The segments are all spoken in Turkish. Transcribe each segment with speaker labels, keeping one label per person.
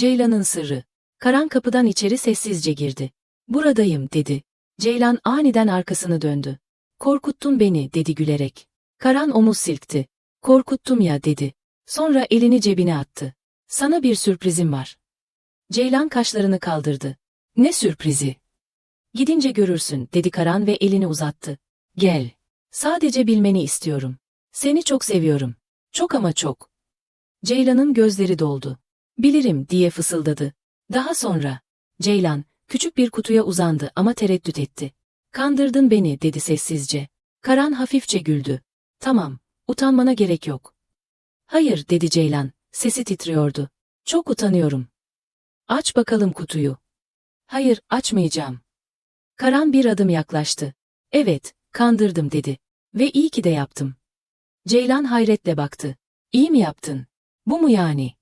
Speaker 1: Ceylan'ın sırrı. Karan kapıdan içeri sessizce girdi. Buradayım dedi. Ceylan aniden arkasını döndü. Korkuttun beni dedi gülerek. Karan omuz silkti. Korkuttum ya dedi. Sonra elini cebine attı. Sana bir sürprizim var. Ceylan kaşlarını kaldırdı. Ne sürprizi? Gidince görürsün dedi Karan ve elini uzattı. Gel. Sadece bilmeni istiyorum. Seni çok seviyorum. Çok ama çok. Ceylan'ın gözleri doldu. Bilirim diye fısıldadı. Daha sonra, Ceylan, küçük bir kutuya uzandı ama tereddüt etti. Kandırdın beni dedi sessizce. Karan hafifçe güldü. Tamam, utanmana gerek yok. Hayır dedi Ceylan, sesi titriyordu. Çok utanıyorum. Aç bakalım kutuyu. Hayır, açmayacağım. Karan bir adım yaklaştı. Evet, kandırdım dedi. Ve iyi ki de yaptım. Ceylan hayretle baktı. İyi mi yaptın? Bu mu yani?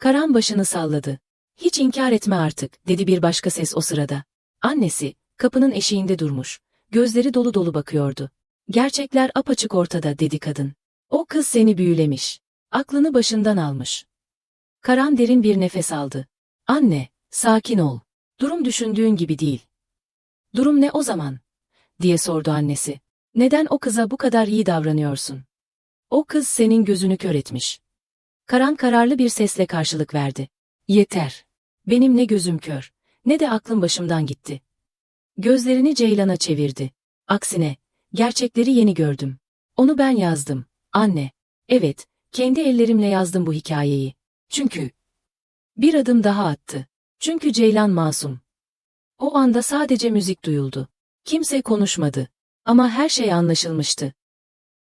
Speaker 1: Karan başını salladı. Hiç inkar etme artık, dedi bir başka ses o sırada. Annesi, kapının eşiğinde durmuş. Gözleri dolu dolu bakıyordu. Gerçekler apaçık ortada, dedi kadın. O kız seni büyülemiş. Aklını başından almış. Karan derin bir nefes aldı. Anne, sakin ol. Durum düşündüğün gibi değil. Durum ne o zaman? diye sordu annesi. Neden o kıza bu kadar iyi davranıyorsun? O kız senin gözünü kör etmiş. Karan kararlı bir sesle karşılık verdi. Yeter. Benim ne gözüm kör, ne de aklım başımdan gitti. Gözlerini Ceylan'a çevirdi. Aksine, gerçekleri yeni gördüm. Onu ben yazdım. Anne. Evet, kendi ellerimle yazdım bu hikayeyi. Çünkü... Bir adım daha attı. Çünkü Ceylan masum. O anda sadece müzik duyuldu. Kimse konuşmadı. Ama her şey anlaşılmıştı.